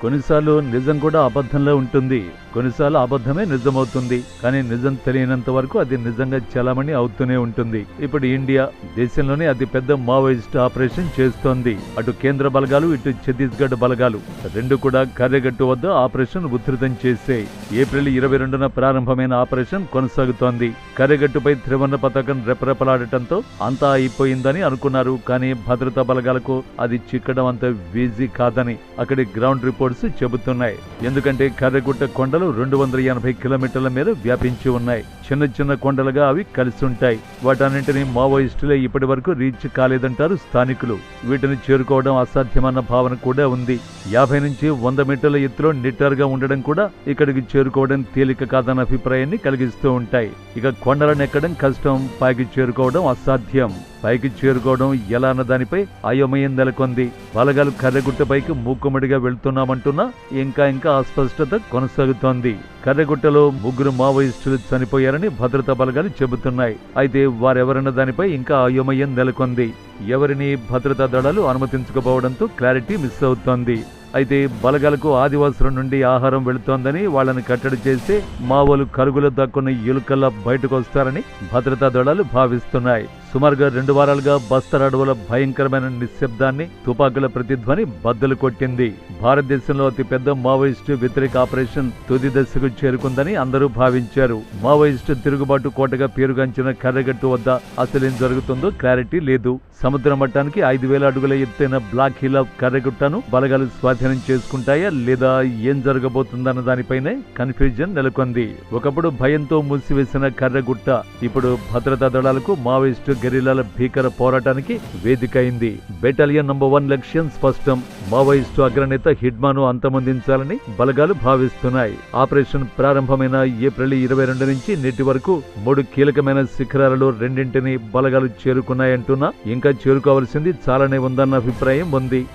కొన్నిసార్లు నిజం కూడా అబద్ధంలో ఉంటుంది. కొన్నిసార్లు అబద్ధమే నిజమవుతుంది కానీ నిజం తెలియనంత వరకు అది నిజంగా చలామణి అవుతూనే ఉంటుంది. ఇప్పుడు ఇండియా దేశంలోనే అతి పెద్ద మావోయిస్ట్ ఆపరేషన్ చేస్తోంది. అటు కేంద్ర బలగాలు ఇటు ఛత్తీస్గఢ్ బలగాలు. రెండు కూడా కర్రెగట్టు వద్ద ఆపరేషన్ ఉధృతం చేసే ఏప్రిల్ ఇరవై రెండున ప్రారంభమైన ఆపరేషన్ కొనసాగుతోంది. కర్రెగట్టుపై త్రివర్ణ పతాకం రెపరెపలాడటంతో అంతా అయిపోయిందని అనుకున్నారు కానీ భద్రతా బలగాలకు అది చిక్కడం అంత వీజీ కాదని అక్కడి గ్రౌండ్ రిపోర్ట్స్ చెబుతున్నాయి. ఎందుకంటే కర్రెగుట్ట కొండలు రెండు వందల ఎనభై కిలోమీటర్ల మీద వ్యాపించి ఉన్నాయి. చిన్న చిన్న కొండలుగా అవి కలిసి ఉంటాయి వాటన్నింటినీ మావోయిస్టులే ఇప్పటి వరకు రీచ్ కాలేదంటారు స్థానికులు. వీటిని చేరుకోవడం అసాధ్యమన్న భావన కూడా ఉంది. యాభై నుంచి వంద మీటర్ల ఎత్తులో నిట్టారుగా ఉండడం కూడా ఇక్కడికి చేరుకోవడం తేలిక కాదన్న అభిప్రాయాన్ని కలిగిస్తూ ఉంటాయి. ఇక కొండలను ఎక్కడం కష్టం పైకి చేరుకోవడం అసాధ్యం. పైకి చేరుకోవడం ఎలా అన్న దానిపై అయోమయం నెలకొంది. బలగాలు కర్రగుట్టపైకి మూకుమ్మడిగా వెళ్తున్నామంటున్నా ఇంకా ఇంకా అస్పష్టత కొనసాగుతోంది. కర్రగుట్టలో ముగ్గురు మావోయిస్టులు చనిపోయారని భద్రతా బలగాలు చెబుతున్నాయి. అయితే వారెవరన్న దానిపై ఇంకా అయోమయం నెలకొంది. ఎవరిని భద్రతా దళాలు అనుమతించకపోవడంతో క్లారిటీ మిస్ అవుతోంది. అయితే బలగాలకు ఆదివాసుల నుండి ఆహారం వెళుతోందని వాళ్ళని కట్టడి చేస్తే మావోలు కరుగులు దక్కున్న ఎలుకల్లా బయటకు వస్తారని భద్రతా దళాలు భావిస్తున్నాయి. సుమారుగా రెండు వారాలుగా బస్తర్ అడవుల భయంకరమైన నిశ్శబ్దాన్ని తుపాకుల ప్రతిధ్వని బద్దలు కొట్టింది. భారతదేశంలో అతిపెద్ద మావోయిస్టు వ్యతిరేక ఆపరేషన్ తుది దశకు చేరుకుందని అందరూ భావించారు. మావోయిస్టు తిరుగుబాటు కోటగా పేరుగాంచిన కర్రగట్టు వద్ద అసలేం జరుగుతుందో క్లారిటీ లేదు. సముద్ర మట్టానికి ఐదు వేల అడుగుల ఎత్తైన బ్లాక్ హిల్ ఆఫ్ కర్రగుట్టను బలగాలు స్వాధీనం చేసుకుంటాయా లేదా ఏం జరగబోతుందన్న దానిపైనే కన్ఫ్యూజన్ నెలకొంది. ఒకప్పుడు భయంతో మూసివేసిన కర్రగుట్ట ఇప్పుడు భద్రతా దళాలకు మావోయిస్టు గెరిల్లాల భీకర పోరాటానికి వేదిక అయింది బెటాలియన్ నంబర్ వన్ లక్ష్యం స్పష్టం. మావోయిస్టు అగ్రనేత హిడ్మాను అంతమొందించాలని బలగాలు భావిస్తున్నాయి. ఆపరేషన్ ప్రారంభమైన ఏప్రిల్ ఇరవై రెండు నుంచి నేటి వరకు మూడు కీలకమైన శిఖరాలలో రెండింటిని బలగాలు చేరుకున్నాయంటున్నా. ఇంకా చేరుకోవాల్సింది చాలానే ఉందన్న అభిప్రాయం ఉంది.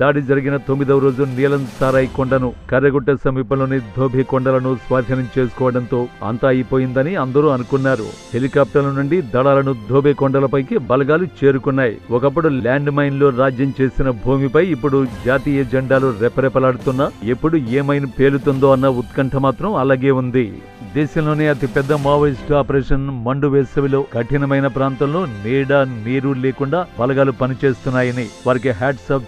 దాడి జరిగిన తొమ్మిదవ రోజు నీలం సారాయి కొండను కర్రగుట్ట సమీపంలోని ధోబి కొండలను స్వాధీనం చేసుకోవడంతో అంతా అయిపోయిందని అందరూ అనుకున్నారు. హెలికాప్టర్ల నుండి దళాలను ధోబే కొండలపైకి బలగాలు చేరుకున్నాయి. ఒకప్పుడు ల్యాండ్ మైన్లో రాజ్యం చేసిన భూమిపై ఇప్పుడు జాతీయ జెండాలు రెపరెపలాడుతున్నా ఎప్పుడు ఏ మైన్ పేలుతుందో అన్న ఉత్కంఠ మాత్రం అలాగే ఉంది. దేశంలోనే అతిపెద్ద మావోయిస్టు ఆపరేషన్ మండు వేసవిలో కఠినమైన ప్రాంతంలో నీడ నీరు లేకుండా బలగాలు పనిచేస్తున్నాయని వారికి హ్యాట్స్ ఆఫ్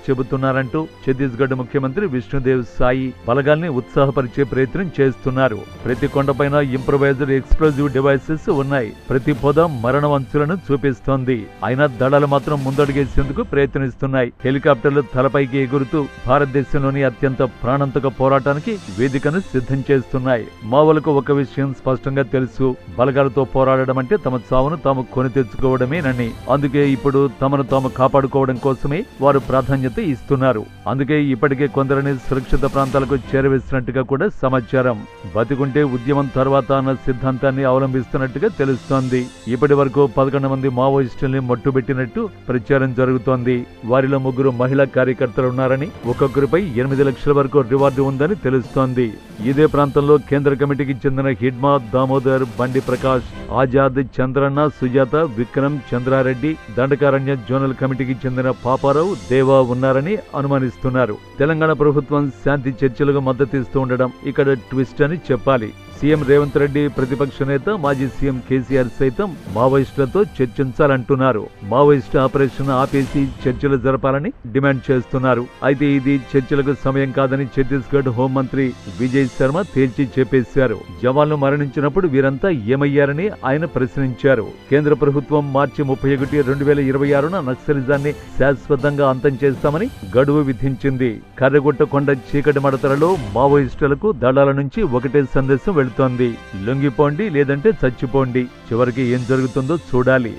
చేయాలంటూ ఛత్తీస్గఢ్ ముఖ్యమంత్రి విష్ణుదేవ్ సాయి బలగాల్ని ఉత్సాహపరిచే ప్రయత్నం చేస్తున్నారు. ప్రతి కొండపైన ఇంప్రవైజర్ ఎక్స్ప్లోజివ్ డివైసెస్ ఉన్నాయి. ప్రతి పొద మరణ అంచులను చూపిస్తోంది. అయినా దళాలు మాత్రం ముందడుగేసేందుకు ప్రయత్నిస్తున్నాయి. హెలికాప్టర్లు తలపైకి ఎగురుతూ భారతదేశంలోని అత్యంత ప్రాణాంతక పోరాటానికి వేదికను సిద్ధం చేస్తున్నాయి. మావోలకు ఒక విషయం స్పష్టంగా తెలుసు. బలగాలతో పోరాడడం అంటే తమ చావును తాము కొని తెచ్చుకోవడమేనని. అందుకే ఇప్పుడు తమను తాము కాపాడుకోవడం కోసమే వారు ప్రాధాన్యత ఇస్తున్నారు. అందుకే ఇప్పటికే కొందరిని సురక్షిత ప్రాంతాలకు చేరవేసినట్టుగా కూడా సమాచారం. బతికుంటే ఉద్యమం తర్వాత అన్న సిద్ధాంతాన్ని అవలంబిస్తున్నట్టుగా తెలుస్తోంది. ఇప్పటి వరకు పదకొండు మంది మావోయిస్టుల్ని మట్టుబెట్టినట్టు ప్రచారం జరుగుతోంది. వారిలో ముగ్గురు మహిళా కార్యకర్తలు ఉన్నారని ఒక్కొక్కరిపై ఎనిమిది లక్షల వరకు రివార్డు ఉందని తెలుస్తోంది. ఇదే ప్రాంతంలో కేంద్ర కమిటీకి చెందిన హిడ్మా దామోదర్ బండి ప్రకాష్ ఆజాద్ చంద్రన్న సుజాత విక్రమ్ చంద్రారెడ్డి దండకారణ్య జోనల్ కమిటీకి చెందిన పాపారావు దేవా ఉన్నారని అనుమానిస్తున్నారు. తెలంగాణ ప్రభుత్వం శాంతి చర్చలకు మద్దతు ఇస్తూ ఉండడం ఇక్కడ ట్విస్ట్ అని చెప్పాలి. సీఎం రేవంత్ రెడ్డి ప్రతిపక్ష నేత మాజీ సీఎం కేసీఆర్ సైతం మావోయిస్టులతో చర్చించాలంటున్నారు. మావోయిస్టు ఆపరేషన్ ఆపేసి చర్చలు జరపాలని డిమాండ్ చేస్తున్నారు. అయితే ఇది చర్చలకు సమయం కాదని ఛత్తీస్గఢ్ హోంమంత్రి విజయ్ శర్మ తేల్చి చెప్పేశారు. జవాన్లు మరణించినప్పుడు వీరంతా ఏమయ్యారని ఆయన ప్రశ్నించారు. కేంద్ర ప్రభుత్వం మార్చి ముప్పై ఒకటి రెండు వేల ఇరవై ఆరున నక్సలిజాన్ని శాశ్వతంగా అంతం చేస్తామని గడువు విధించింది. కర్రగొట్టకొండ చీకటి మడతలలో మావోయిస్టులకు దళాల నుంచి ఒకటే సందేశం వెళుతోంది. లొంగిపోండి లేదంటే చచ్చిపోండి. చివరికి ఏం జరుగుతుందో చూడాలి.